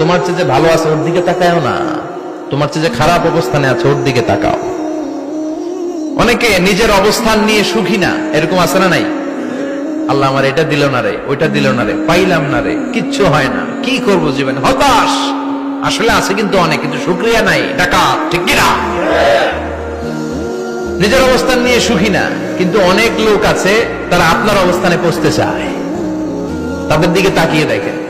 তোমার চেয়ে যে ভালো আছে, ওর দিকে তাকায়ও না। তোমার চেয়ে যে খারাপ অবস্থানে আছে, ওর দিকে তাকাও। অনেকে নিজের অবস্থান নিয়ে সুখী না, এরকম আছে না নাই? আল্লাহ আমার এটা দিল না রে, ওইটা দিল না রে, পাইলাম না রে, কিচ্ছু হয় না। কি করব জীবন? হতাশ! আসলে আছে কিন্তু অনেক, কিন্তু শুক্রিয়া নাই টাকা ঠিক কিনা? নিজের অবস্থান নিয়ে সুখী না, কিন্তু অনেক লোক আছে, তারা আপনার অবস্থানে পৌঁছতে চায়। তাদের দিকে তাকিয়ে দেখেন।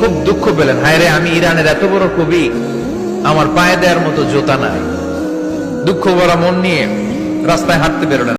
খুব দুঃখ পেলেন। হায় রে, আমি ইরানের এত বড় কবি, আমার পায়ে দেওয়ার মতো জোতা নাই। দুঃখ ভরা মন নিয়ে রাস্তায় হাঁটতে বেরোলেন।